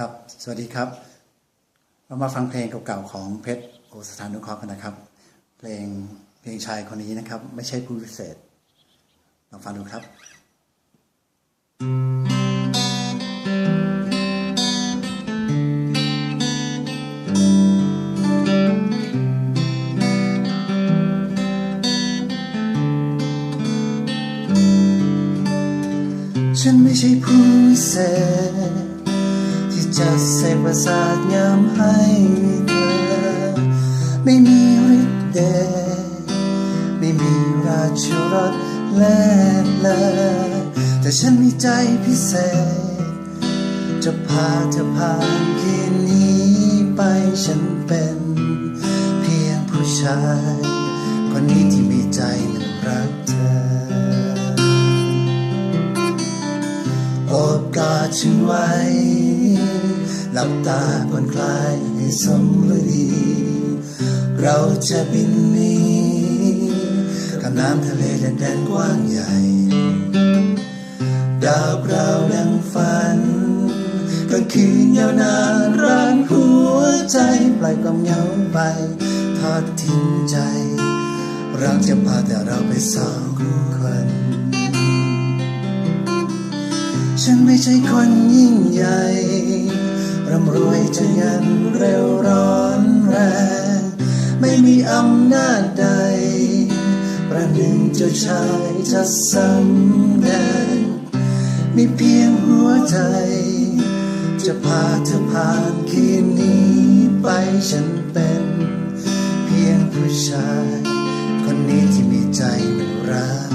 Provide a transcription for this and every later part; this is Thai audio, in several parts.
ครับ สวัสดีครับ เรามาฟังเพลงเก่าๆของเพชรโอสถานนุเคราะห์กันนะครับ เพลงเพลงชายคนนี้นะครับ ไม่ใช่ผู้พิเศษลองฟังดูครับฉันไม่ใช่ผู้เศษ จะเสกประสาทงามให้เธอ ไม่มีฤทธิ์เดชไม่มีราชรสแลกเลยแต่ฉันมีใจพิเศษ จะพาเธอผ่านคืนนี้ไปฉันเป็น เพียงผู้ชายคนนี้ที่มีใจมันรักเธอโอบกอดฉันไว้ หลับตาผ่อนคลายให้สมฤดี เราจะบินหนี้กับน้ำทะเลแดนแดนกว้างใหญ่ ดาวเปล่าดังฝันกลางคืนยาวนานร้านหัวใจปล่อยความเหงาไป ทอดทิ้งใจรักจะพาแต่เราไปสองคนฉันไม่ใช่คนยิ่งใหญ่ ร่ำรวยจะยันเร็วร้อนแรง ไม่มีอำนาจใด ประหนึ่งเจ้าชายจะสำแดงมีเพียงหัวใจ จะพาเธอผ่านคืนนี้ไปฉันเป็น เพียงผู้ชาย คนนี้ที่มีใจมันรัก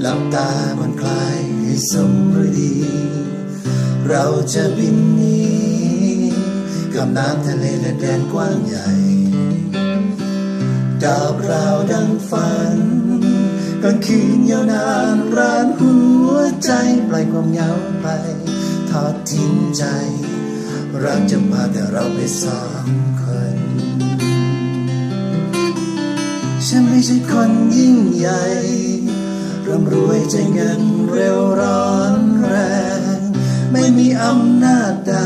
หลับตาผ่อนคลายให้สมฤดี เราจะบินหนี้กับน้ำทะเลและแดนกว้างใหญ่ ดาวราวดังฝันกลางคืนยาวนานร้านหัวใจปล่อยความเหงาไป ทอดทิ้งใจ รักจะพาแต่เราไปสองคนฉันไม่ใช่คนยิ่งใหญ่ ร่ำรวยใจเงินเร็วร้อนแรง ไม่มีอำนาจใด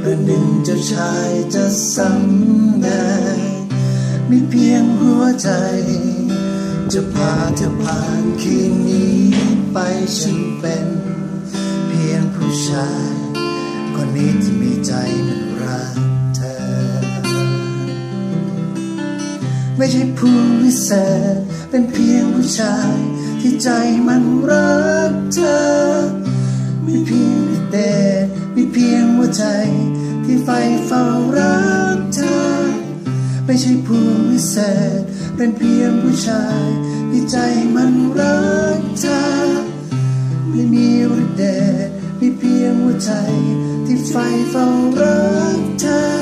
ประหนึ่งเจ้าชายจะสำแดงมีเพียงหัวใจ จะพาเธอผ่านคืนนี้ไปฉันเป็น เพียงผู้ชาย คนนี้ที่มีใจมันรักเธอ ไม่ใช่ผู้วิเศษเป็นเพียงผู้ชาย ที่ใจมันรักเธอ ไมีเพียงเดชมีเพียงหัวใจ ที่ไฟเฝ้ารักเธอ ไม่ใช่ผู้วิเศษเป็นเพียงผู้ชายที่ใจมันรักเธอ ไม่มีฤทธิ์เดชมีเพียงหัวใจ ที่ไฟเฝ้ารักเธอ